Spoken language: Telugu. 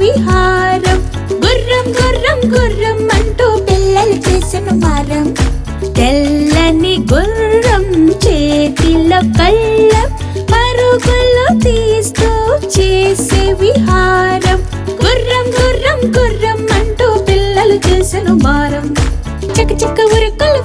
విహారం. గుర్రం గుర్రం గుర్రం అంటూ పిల్లలు చేసిన మారం తెల్లని గుర్రం చేతిలో పళ్ళం పరుగులు తీస్తూ చేసే విహారం. గుర్రం గుర్రం గుర్రం అంటూ పిల్లలు చేసిన మారం చక చక్క ఉరకలు